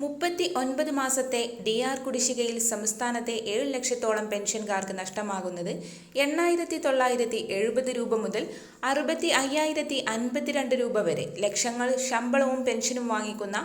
മുപ്പത്തി ഒൻപത് മാസത്തെ ഡി ആർ കുടിശ്ശികയിൽ സംസ്ഥാനത്തെ ഏഴ് ലക്ഷത്തോളം പെൻഷൻകാർക്ക് നഷ്ടമാകുന്നത് എണ്ണായിരത്തി തൊള്ളായിരത്തി എഴുപത് രൂപ മുതൽ അറുപത്തി അയ്യായിരത്തി അൻപത്തിരണ്ട് രൂപ വരെ. ലക്ഷങ്ങൾ ശമ്പളവും പെൻഷനും വാങ്ങിക്കുന്ന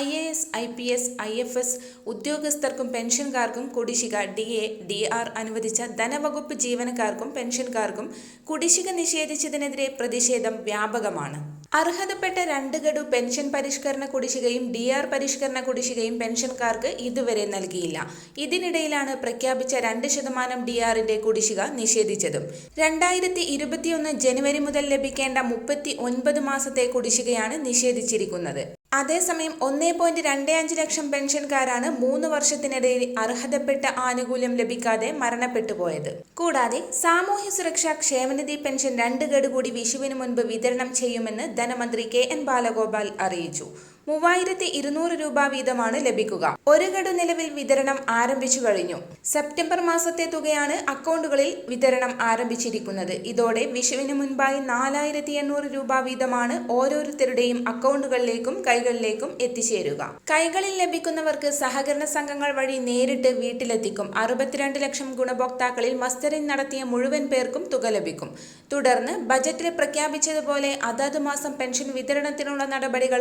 I A S I P S I F S ഉദ്യോഗസ്ഥർക്കും പെൻഷൻകാർക്കും കുടിശ്ശിക ഡി എ ഡി ആർ അനുവദിച്ച ധനവകുപ്പ് ജീവനക്കാർക്കും പെൻഷൻകാർക്കും കുടിശ്ശിക നിഷേധിച്ചതിനെതിരെ പ്രതിഷേധം വ്യാപകമാണ്. അർഹതപ്പെട്ട രണ്ട് ഗഡു പെൻഷൻ പരിഷ്കരണ കുടിശ്ശികയും ഡി ആർ പരിഷ്കരണ കുടിശ്ശികയും പെൻഷൻകാർക്ക് ഇതുവരെ നൽകിയില്ല. ഇതിനിടയിലാണ് പ്രഖ്യാപിച്ച രണ്ട് ശതമാനം ഡി ആറിന്റെ കുടിശ്ശിക നിഷേധിച്ചതും. രണ്ടായിരത്തി ഇരുപത്തിയൊന്ന് ജനുവരി മുതൽ ലഭിക്കേണ്ട മുപ്പത്തി ഒൻപത് മാസത്തെ കുടിശ്ശികയാണ് നിഷേധിച്ചിരിക്കുന്നത്. അതേസമയം ഒന്നേ പോയിന്റ് രണ്ട് അഞ്ച് ലക്ഷം പെൻഷൻകാരാണ് മൂന്ന് വർഷത്തിനിടയിൽ അർഹതപ്പെട്ട ആനുകൂല്യം ലഭിക്കാതെ മരണപ്പെട്ടു പോയത്. കൂടാതെ സാമൂഹ്യ സുരക്ഷാ ക്ഷേമനിധി പെൻഷൻ രണ്ട് ഗഡു കൂടി വിഷുവിന് മുൻപ് വിതരണം ചെയ്യുമെന്ന് ധനമന്ത്രി കെ എൻ ബാലഗോപാൽ അറിയിച്ചു. മൂവായിരത്തി ഇരുന്നൂറ് രൂപ വീതമാണ് ലഭിക്കുക. ഒരു ഗഡു നിലവിൽ വിതരണം ആരംഭിച്ചു കഴിഞ്ഞു. സെപ്റ്റംബർ മാസത്തെ തുകയാണ് അക്കൗണ്ടുകളിൽ വിതരണം ആരംഭിച്ചിരിക്കുന്നത്. ഇതോടെ വിഷുവിന് മുൻപായി നാലായിരത്തി എണ്ണൂറ് രൂപ വീതമാണ് ഓരോരുത്തരുടെയും അക്കൗണ്ടുകളിലേക്കും കൈകളിലേക്കും എത്തിച്ചേരുക. കൈകളിൽ ലഭിക്കുന്നവർക്ക് സഹകരണ സംഘങ്ങൾ വഴി നേരിട്ട് വീട്ടിലെത്തിക്കും. അറുപത്തിരണ്ട് ലക്ഷം ഗുണഭോക്താക്കളിൽ മസ്റ്ററിംഗ് നടത്തിയ മുഴുവൻ പേർക്കും തുക ലഭിക്കും. തുടർന്ന് ബജറ്റിൽ പ്രഖ്യാപിച്ചതുപോലെ അതത് മാസം പെൻഷൻ വിതരണത്തിനുള്ള നടപടികൾ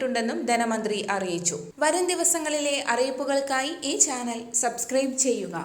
ഉറപ്പാക്കിയിട്ടുണ്ടെന്നും ധനമന്ത്രി അറിയിച്ചു. വരും ദിവസങ്ങളിലെ അറിയിപ്പുകൾക്കായി ഈ ചാനൽ സബ്സ്ക്രൈബ് ചെയ്യുക.